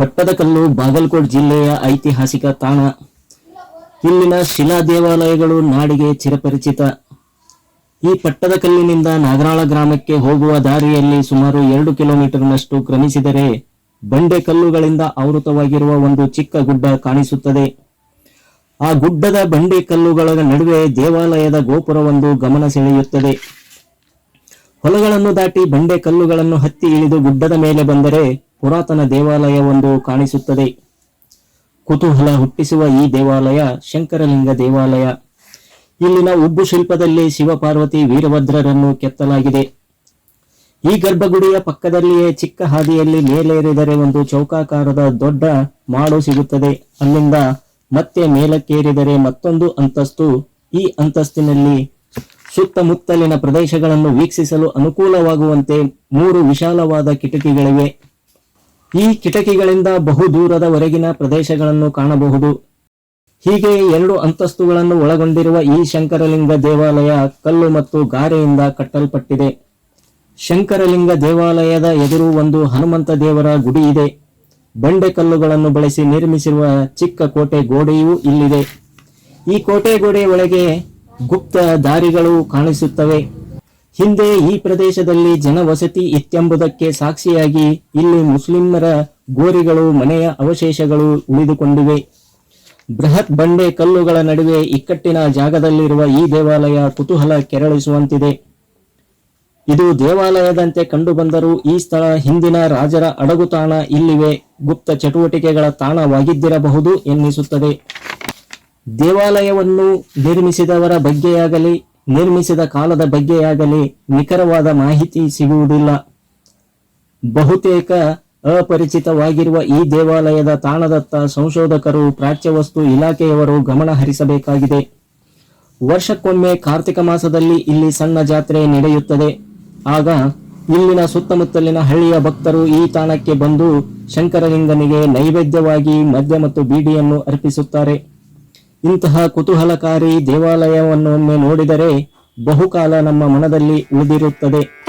ಪಟ್ಟದಕಲ್ಲು ಬಾಗಲಕೋಟ್ ಜಿಲ್ಲೆಯ ಐತಿಹಾಸಿಕ ತಾಣ. ಇಲ್ಲಿನ ಶಿಲಾ ದೇವಾಲಯಗಳು ನಾಡಿಗೆ ಚಿರಪರಿಚಿತ. ಈ ಪಟ್ಟದಕಲ್ಲಿನಿಂದ ನಾಗರಾಳ ಗ್ರಾಮಕ್ಕೆ ಹೋಗುವ ದಾರಿಯಲ್ಲಿ ಸುಮಾರು ಎರಡು ಕಿಲೋಮೀಟರ್ನಷ್ಟು ಕ್ರಮಿಸಿದರೆ ಬಂಡೆ ಕಲ್ಲುಗಳಿಂದ ಆವೃತವಾಗಿರುವ ಒಂದು ಚಿಕ್ಕ ಗುಡ್ಡ ಕಾಣಿಸುತ್ತದೆ. ಆ ಗುಡ್ಡದ ಬಂಡೆ ಕಲ್ಲುಗಳ ನಡುವೆ ದೇವಾಲಯದ ಗೋಪುರವೊಂದು ಗಮನ ಸೆಳೆಯುತ್ತದೆ. ಹೊಲಗಳನ್ನು ದಾಟಿ ಬಂಡೆ ಕಲ್ಲುಗಳನ್ನು ಹತ್ತಿ ಇಳಿದು ಗುಡ್ಡದ ಮೇಲೆ ಬಂದರೆ ಪುರಾತನ ದೇವಾಲಯವೊಂದು ಕಾಣಿಸುತ್ತದೆ. ಕುತೂಹಲ ಹುಟ್ಟಿಸುವ ಈ ದೇವಾಲಯ ಶಂಕರಲಿಂಗ ದೇವಾಲಯ. ಇಲ್ಲಿನ ಉಬ್ಬು ಶಿಲ್ಪದಲ್ಲಿ ಶಿವಪಾರ್ವತಿ ವೀರಭದ್ರರನ್ನು ಕೆತ್ತಲಾಗಿದೆ. ಈ ಗರ್ಭಗುಡಿಯ ಪಕ್ಕದಲ್ಲಿಯೇ ಚಿಕ್ಕ ಹಾದಿಯಲ್ಲಿ ಮೇಲೇರಿದರೆ ಒಂದು ಚೌಕಾಕಾರದ ದೊಡ್ಡ ಮಾಡು ಸಿಗುತ್ತದೆ. ಅಲ್ಲಿಂದ ಮತ್ತೆ ಮೇಲಕ್ಕೇರಿದರೆ ಮತ್ತೊಂದು ಅಂತಸ್ತು. ಈ ಅಂತಸ್ತಿನಲ್ಲಿ ಸುತ್ತಮುತ್ತಲಿನ ಪ್ರದೇಶಗಳನ್ನು ವೀಕ್ಷಿಸಲು ಅನುಕೂಲವಾಗುವಂತೆ ಮೂರು ವಿಶಾಲವಾದ ಕಿಟಕಿಗಳಿವೆ. ಈ ಕಿಟಕಿಗಳಿಂದ ಬಹು ದೂರದವರೆಗಿನ ಪ್ರದೇಶಗಳನ್ನು ಕಾಣಬಹುದು. ಹೀಗೆ ಎರಡು ಅಂತಸ್ತುಗಳನ್ನು ಒಳಗೊಂಡಿರುವ ಈ ಶಂಕರಲಿಂಗ ದೇವಾಲಯ ಕಲ್ಲು ಮತ್ತು ಗಾರೆಯಿಂದ ಕಟ್ಟಲ್ಪಟ್ಟಿದೆ. ಶಂಕರಲಿಂಗ ದೇವಾಲಯದ ಎದುರು ಒಂದು ಹನುಮಂತ ದೇವರ ಗುಡಿ ಇದೆ. ಬಂಡೆ ಕಲ್ಲುಗಳನ್ನು ಬಳಸಿ ನಿರ್ಮಿಸಿರುವ ಚಿಕ್ಕ ಕೋಟೆ ಗೋಡೆಯೂ ಇಲ್ಲಿದೆ. ಈ ಕೋಟೆ ಗೋಡೆ ಒಳಗೆ ಗುಪ್ತ ದಾರಿಗಳು ಕಾಣಿಸುತ್ತವೆ. ಹಿಂದೆ ಈ ಪ್ರದೇಶದಲ್ಲಿ ಜನವಸತಿ ಇತ್ತೆಂಬುದಕ್ಕೆ ಸಾಕ್ಷಿಯಾಗಿ ಇಲ್ಲಿ ಮುಸ್ಲಿಮರ ಗೋರಿಗಳು, ಮನೆಯ ಅವಶೇಷಗಳು ಉಳಿದುಕೊಂಡಿವೆ. ಬೃಹತ್ ಬಂಡೆ ಕಲ್ಲುಗಳ ನಡುವೆ ಇಕ್ಕಟ್ಟಿನ ಜಾಗದಲ್ಲಿರುವ ಈ ದೇವಾಲಯ ಕುತೂಹಲ ಕೆರಳಿಸುವಂತಿದೆ. ಇದು ದೇವಾಲಯದಂತೆ ಕಂಡುಬಂದರೂ ಈ ಸ್ಥಳ ಹಿಂದಿನ ರಾಜರ ಅಡಗುತಾಣ ಇಲ್ಲಿವೆ. ಗುಪ್ತ ಚಟುವಟಿಕೆಗಳ ತಾಣವಾಗಿದ್ದಿರಬಹುದು ಎನ್ನಿಸುತ್ತದೆ. ದೇವಾಲಯವನ್ನು ನಿರ್ಮಿಸಿದವರ ಬಗ್ಗೆಯಾಗಲಿ ನಿರ್ಮಿಸಿದ ಕಾಲದ ಬಗ್ಗೆಯಾಗಲಿ ನಿಖರವಾದ ಮಾಹಿತಿ ಸಿಗುವುದಿಲ್ಲ. ಬಹುತೇಕ ಅಪರಿಚಿತವಾಗಿರುವ ಈ ದೇವಾಲಯದ ತಾಣದತ್ತ ಸಂಶೋಧಕರು, ಪ್ರಾಚ್ಯವಸ್ತು ಇಲಾಖೆಯವರು ಗಮನ ಹರಿಸಬೇಕಾಗಿದೆ. ವರ್ಷಕ್ಕೊಮ್ಮೆ ಕಾರ್ತಿಕ ಮಾಸದಲ್ಲಿ ಇಲ್ಲಿ ಸಣ್ಣ ಜಾತ್ರೆ ನಡೆಯುತ್ತದೆ. ಆಗ ಇಲ್ಲಿನ ಸುತ್ತಮುತ್ತಲಿನ ಹಳ್ಳಿಯ ಭಕ್ತರು ಈ ತಾಣಕ್ಕೆ ಬಂದು ಶಂಕರಲಿಂಗನಿಗೆ ನೈವೇದ್ಯವಾಗಿ ಮದ್ಯ ಮತ್ತು ಬೀಡಿಯನ್ನು ಅರ್ಪಿಸುತ್ತಾರೆ. ಇಂತಹ ಕುತೂಹಲಕಾರಿ ದೇವಾಲಯವನ್ನು ಒಮ್ಮೆ ನೋಡಿದರೆ ಬಹುಕಾಲ ನಮ್ಮ ಮನದಲ್ಲಿ ಉಳಿದಿರುತ್ತದೆ.